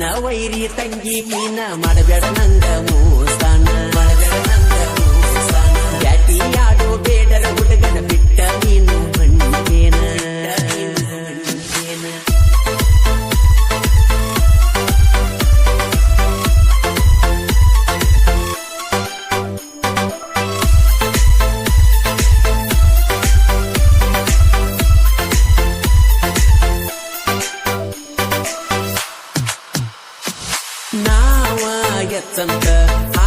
ನನ್ನ ವೈರಿ ತಂಗಿ ಮೀನ ಮಾಡಬೇಡ ನಂದ ಮೂಸಾನ. ಮಾಡಬೇಡ ನಂದ ಮೂಸಾನ. ಗಟ್ಟಿ ಆಡೋ tanta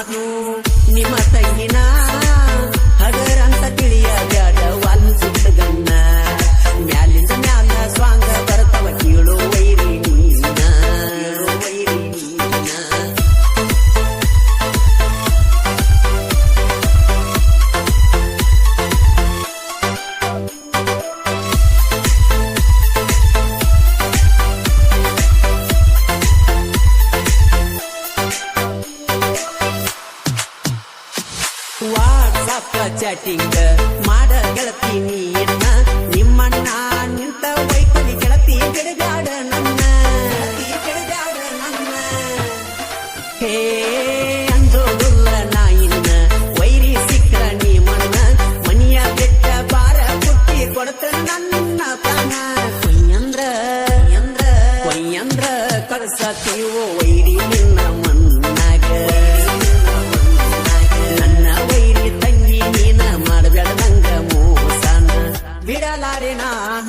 ನಾನು ನಿಮ್ಮ ತಂಗಿನ ವಾಟ್ಸಪ್ ಚಾಟಿಂಗ್ ಮಾಡ ಗೆಳತಿ ನೀನ್ನ ನಿಮ್ಮಣ್ಣ ನಿಂತ ವೈಕಲಿ ಗೆಳತಿ ಬಿಡಬ್ಯಾಡ ನನ್ನ. ಗೆಳತಿ ಬಿಡಬ್ಯಾಡ ನನ್ನ. ಹೇ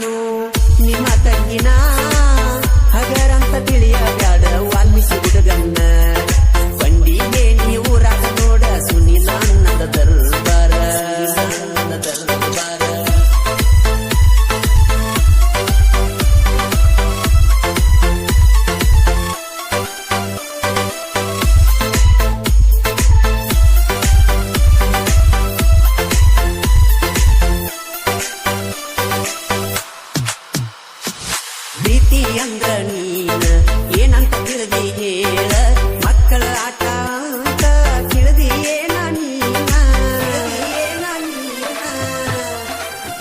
ನಾನು ನಿಮ್ಮ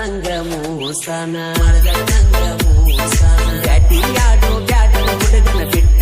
ನಂಗ ಮೋಸನ ನಂಗ ಮೋಸನ ಆಡೋ ಬ್ಯಾಡ ಹುಡುಗನ ಬಿಟ್ಟ